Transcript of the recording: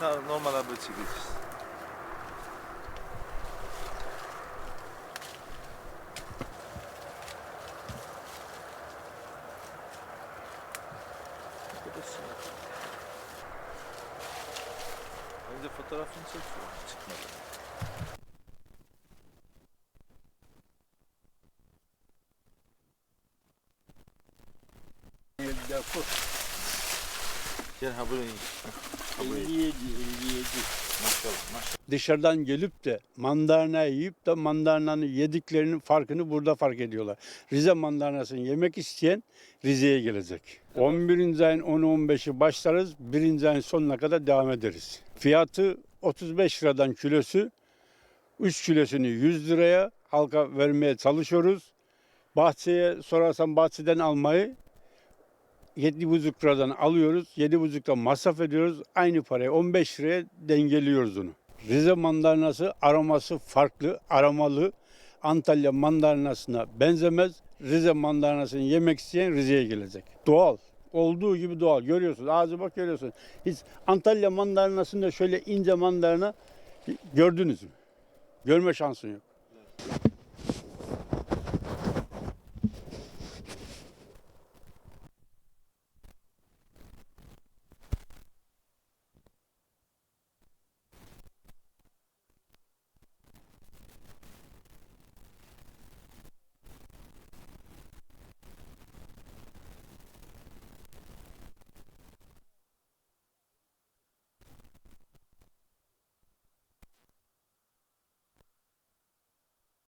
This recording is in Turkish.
Normal abi çekeceğiz. Önce fotoğrafını çekiyor. Çıkmadı. Gel ha buraya buraya in. 57, 57. Maşallah maşallah. dışarıdan gelip de mandalina yiyip de mandalinanın yediklerinin farkını burada fark ediyorlar. Rize mandalinasını yemek isteyen Rize'ye gelecek. 11. ayın 10'u 15'i başlarız. 1. ayın sonuna kadar devam ederiz. Fiyatı 35 liradan kilosu. 3 kilosunu 100 liraya halka vermeye çalışıyoruz. Bahçeye sorarsan bahçeden almayı 7,5 liradan alıyoruz. 7,5'dan masraf ediyoruz. Aynı parayı 15 liraya dengeliyoruz onu. Rize mandalinası aroması farklı, aromalı. Antalya mandalinasına benzemez. Rize mandalinasını yemek isteyen Rize'ye gelecek. Doğal. Olduğu gibi doğal. Görüyorsun. Ağzı bak görüyorsun. Hiç Antalya mandalinasında şöyle ince mandalina gördünüz mü? Görme şansın yok.